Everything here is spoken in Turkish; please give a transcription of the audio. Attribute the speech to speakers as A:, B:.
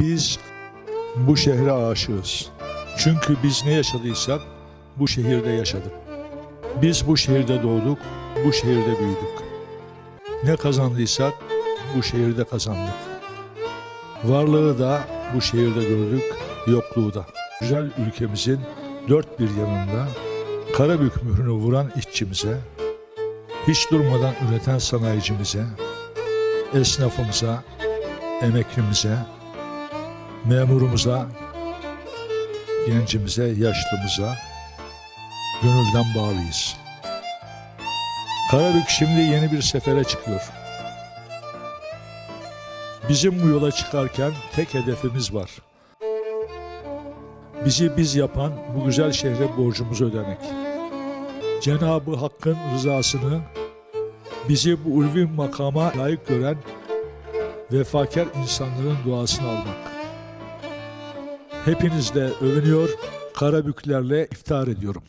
A: Biz bu şehre aşığız. Çünkü biz ne yaşadıysak bu şehirde yaşadık. Biz bu şehirde doğduk, bu şehirde büyüdük. Ne kazandıysak bu şehirde kazandık. Varlığı da bu şehirde gördük, yokluğu da. Güzel ülkemizin dört bir yanında Karabük mührünü vuran işçimize, hiç durmadan üreten sanayicimize, esnafımıza, emeklimize, memurumuza, gencimize, yaşlımıza gönülden bağlıyız. Karabük şimdi yeni bir sefere çıkıyor. Bizim bu yola çıkarken tek hedefimiz var. Bizi biz yapan bu güzel şehre borcumuzu ödemek. Cenab-ı Hakk'ın rızasını bizi bu ulvi makama layık gören vefakar insanların duasını almak. Hepinizle övünüyor, Karabüklerle iftar ediyorum.